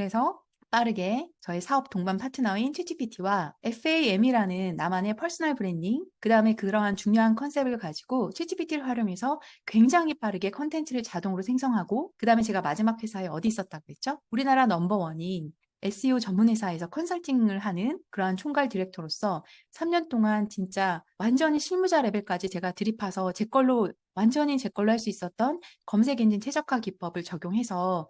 그래서 빠르게 저희 사업 동반 파트너인 챗GPT와 FAM이라는 나만의 퍼스널 브랜딩, 그 다음에 그러한 중요한 컨셉을 가지고 챗GPT를 활용해서 굉장히 빠르게 컨텐츠를 자동으로 생성하고, 그 다음에 제가 마지막 회사에 어디 있었다고 했죠? 우리나라 넘버원인 SEO 전문 회사에서 컨설팅을 하는 그러한 총괄 디렉터로서 3년 동안 진짜 완전히 실무자 레벨까지 제가 들이파서 제 걸로 완전히 제 걸로 할 수 있었던 검색 엔진 최적화 기법을 적용해서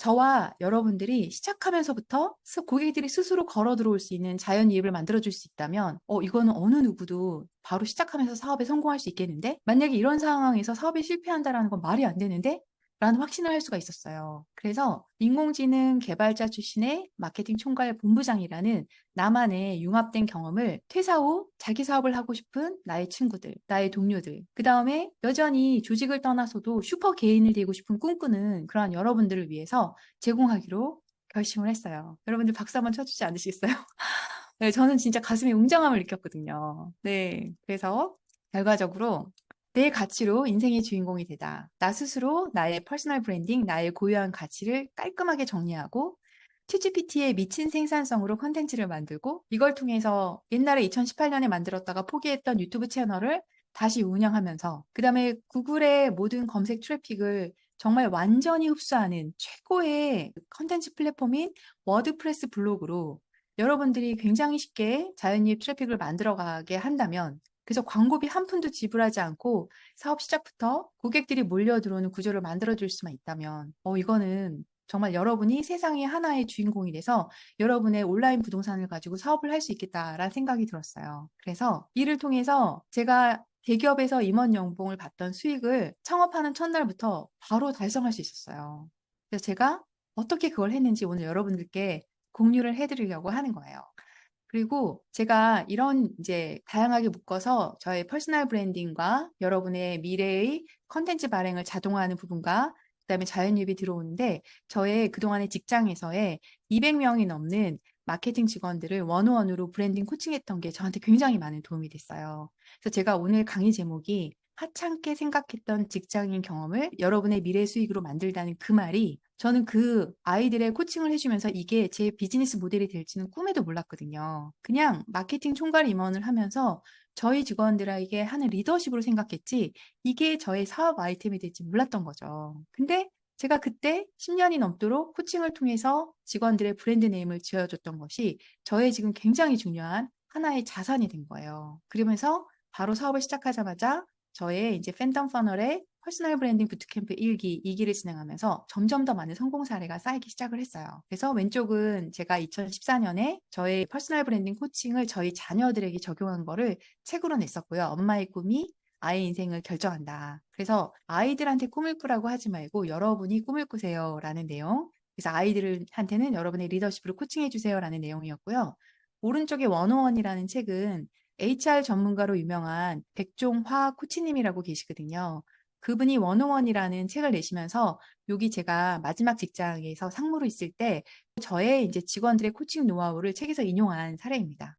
저와 여러분들이 시작하면서부터 스- 고객들이 스스로 걸어 들어올 수 있는 자연이입을 만들어줄 수 있다면, 어, 이거는 어느 누구도 바로 시작하면서 사업에 성공할 수 있겠는데? 만약에 이런 상황에서 사업이 실패한다라는 건 말이 안 되는데? 라는 확신을 할 수가 있었어요. 그래서 인공지능 개발자 출신의 마케팅 총괄 본부장이라는 나만의 융합된 경험을 퇴사 후 자기 사업을 하고 싶은 나의 친구들, 나의 동료들, 그 다음에 여전히 조직을 떠나서도 슈퍼 개인을 되고 싶은 꿈꾸는 그러한 여러분들을 위해서 제공하기로 결심을 했어요. 여러분들 박수 한번 쳐주지 않으시겠어요? 네, 저는 진짜 가슴에 웅장함을 느꼈거든요. 네, 그래서 결과적으로 내 가치로 인생의 주인공이 되다. 나 스스로 나의 퍼스널 브랜딩, 나의 고유한 가치를 깔끔하게 정리하고 챗GPT의 미친 생산성으로 컨텐츠를 만들고 이걸 통해서 옛날에 2018년에 만들었다가 포기했던 유튜브 채널을 다시 운영하면서 그 다음에 구글의 모든 검색 트래픽을 정말 완전히 흡수하는 최고의 컨텐츠 플랫폼인 워드프레스 블로그로 여러분들이 굉장히 쉽게 자연이입 트래픽을 만들어가게 한다면 그래서 광고비 한 푼도 지불하지 않고 사업 시작부터 고객들이 몰려 들어오는 구조를 만들어줄 수만 있다면, 어, 이거는 정말 여러분이 세상의 하나의 주인공이 돼서 여러분의 온라인 부동산을 가지고 사업을 할 수 있겠다라는 생각이 들었어요. 그래서 이를 통해서 제가 대기업에서 임원 연봉을 받던 수익을 창업하는 첫날부터 바로 달성할 수 있었어요. 그래서 제가 어떻게 그걸 했는지 오늘 여러분들께 공유를 해드리려고 하는 거예요. 그리고 제가 이런 이제 다양하게 묶어서 저의 퍼스널 브랜딩과 여러분의 미래의 컨텐츠 발행을 자동화하는 부분과 그다음에 자연유입이 들어오는데 저의 그동안의 직장에서의 200명이 넘는 마케팅 직원들을 원어원으로 브랜딩 코칭했던 게 저한테 굉장히 많은 도움이 됐어요. 그래서 제가 오늘 강의 제목이 하찮게 생각했던 직장인 경험을 여러분의 미래 수익으로 만들다는 그 말이 저는 그 아이들의 코칭을 해주면서 이게 제 비즈니스 모델이 될지는 꿈에도 몰랐거든요. 그냥 마케팅 총괄 임원을 하면서 저희 직원들에게 하는 리더십으로 생각했지 이게 저의 사업 아이템이 될지 몰랐던 거죠. 근데 제가 그때 10년이 넘도록 코칭을 통해서 직원들의 브랜드 네임을 지어줬던 것이 저의 지금 굉장히 중요한 하나의 자산이 된 거예요. 그러면서 바로 사업을 시작하자마자 저의 이제 팬덤 퍼널의 퍼스널 브랜딩 부트캠프 1기, 2기를 진행하면서 점점 더 많은 성공 사례가 쌓이기 시작을 했어요. 그래서 왼쪽은 제가 2014년에 저의 퍼스널 브랜딩 코칭을 저희 자녀들에게 적용한 거를 책으로 냈었고요. 엄마의 꿈이 아이 인생을 결정한다. 그래서 아이들한테 꿈을 꾸라고 하지 말고 여러분이 꿈을 꾸세요 라는 내용. 그래서 아이들한테는 여러분의 리더십으로 코칭해 주세요 라는 내용이었고요. 오른쪽에 원어원이라는 책은 HR 전문가로 유명한 백종화 코치님이라고 계시거든요. 그분이 원어원이라는 책을 내시면서 여기 제가 마지막 직장에서 상무로 있을 때 저의 이제 직원들의 코칭 노하우를 책에서 인용한 사례입니다.